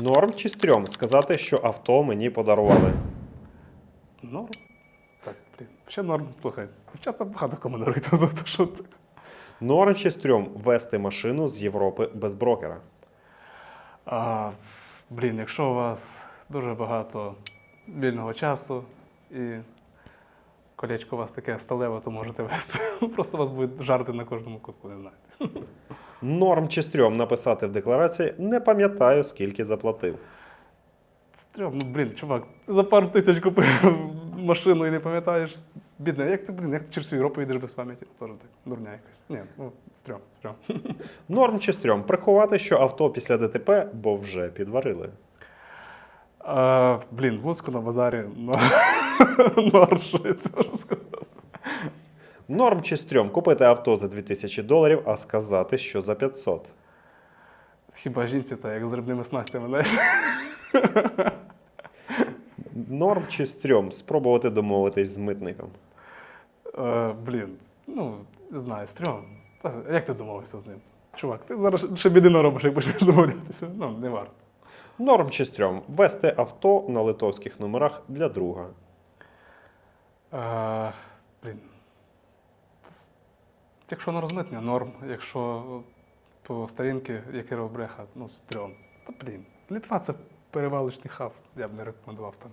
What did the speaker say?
Норм чи стрьом сказати, що авто мені подарували. Норм. Так, блін. Ще норм, слухай. Дівчата багато кому дарують, то, що ти? Норм чи стрьом вести машину з Європи без брокера. А, блін, якщо у вас дуже багато вільного часу і колечко у вас таке сталеве, то можете вести. Просто вас будуть жарти на кожному кутку, не знаю. Норм чи стрьом написати в декларації не пам'ятаю, скільки заплатив. Стрьом, ну блін, чувак, за пару тисяч купив машину і не пам'ятаєш. Бідне, як ти, блін, як ти через всю Європу їдеш без пам'яті? Теж так, дурня якась. Ні, ну, стрьом, стрьом. Норм чи стрьом приховати, що авто після ДТП, бо вже підварили. А, блін, в Луцьку на базарі, ну, норм, що я сказати. Норм чи стрьом купити авто за 2000 доларів, а сказати, що за 500. Хіба жінці та як з рибними снастями, знаєш? Норм чи стрьом спробувати домовитись з митником. Е, блін, ну, не знаю, стрьом. Та, як ти домовився з ним? Чувак, ти зараз ще біди наробиш, як почнеш домовлятися. Ну, не варто. Норм чи стрьом вести авто на литовських номерах для друга. Е, блін. Якщо на розмитнення, норм. Якщо по старінки, як і бреха, ну, стрьом. Та блін. Літва це перевалочний хаб, я б не рекомендував там.